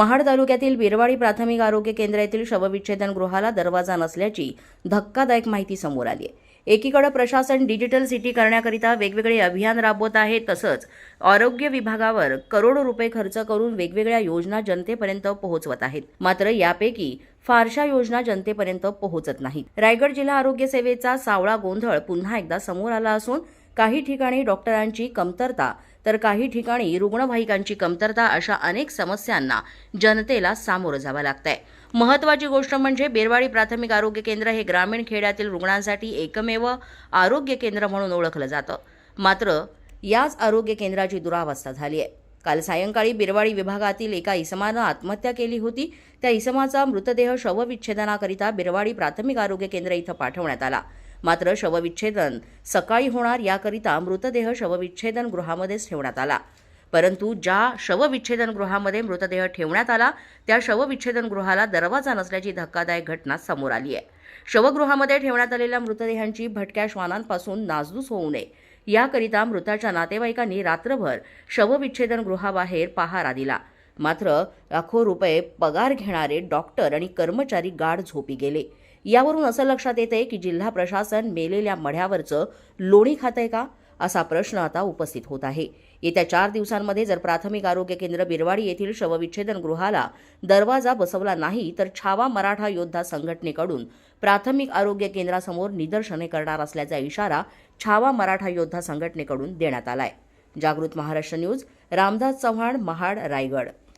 महाड तालुक्यातील बिरवाडी प्राथमिक आरोग्य केंद्र येथील शवविच्छेदन गृहाला दरवाजा नसल्याची धक्कादायक माहिती समोर आली आहे. एकीकडे प्रशासन डिजिटल सिटी करण्याकरिता वेगवेगळे अभियान राबवत आहे तसंच आरोग्य विभागावर करोडो रुपये खर्च करून वेगवेगळ्या योजना जनतेपर्यंत पोहोचवत आहेत. मात्र यापैकी फारशा योजना जनतेपर्यंत पोहोचत नाहीत. रायगड जिल्हा आरोग्य सेवेचा सावळा गोंधळ पुन्हा एकदा समोर आला असून काही ठिकाणी डॉक्टरांची कमतरता तर काही ठिकाणी रुग्णवाहिकांची कमतरता अशा अनेक समस्यांना जनतेला सामोरं जावं लागतंय. महत्वाची गोष्ट म्हणजे बेरवाडी प्राथमिक आरोग्य केंद्र हे ग्रामीण खेड्यातील रुग्णांसाठी एकमेव आरोग्य केंद्र म्हणून ओळखलं जातं. मात्र याच आरोग्य केंद्राची दुरावस्था झाली आहे काल सायंकाळी बिरवाडी विभागातील एका इसमानं आत्महत्या केली होती. त्या इसमाचा मृतदेह शवविच्छेदनाकरिता बिरवाडी प्राथमिक आरोग्य केंद्र इथं पाठवण्यात आला. मात्र शवविच्छेदन सकाळी होणार याकरिता मृतदेह शवविच्छेदन गृहामध्येच ठेवण्यात आला. परंतु ज्या शवविच्छेदन गृहामध्ये मृतदेह ठेवण्यात आला त्या शवविच्छेदन गृहाला दरवाजा नसल्याची धक्कादायक घटना समोर आली आहे. शवगृहामध्ये ठेवण्यात आलेल्या मृतदेहांची भटक्या श्वानांपासून नासधूस होऊ नये. याकरिता मृताच्या नातेवाईकांनी रात्रभर शवविच्छेदन गृहाबाहेर पहारा दिला. मात्र लाखो रुपये पगार घेणारे डॉक्टर आणि कर्मचारी गाढ झोपी गेले. यावरून असं लक्षात येतंय की जिल्हा प्रशासन मेलेल्या मढ्यावरचं लोणी खातंय का? असा प्रश्न आता उपस्थित होत आहे. येत्या चार दिवसांमध्ये जर प्राथमिक आरोग्य केंद्र बिरवाडी येथील शवविच्छेदन गृहाला दरवाजा बसवला नाही तर छावा मराठा योद्धा संघटनेकडून प्राथमिक आरोग्य केंद्रासमोर निदर्शने करणार असल्याचा इशारा छावा मराठा योद्धा संघटनेकडून देण्यात आलाय. जागृत महाराष्ट्र न्यूज रामदास चव्हाण महाड रायगड.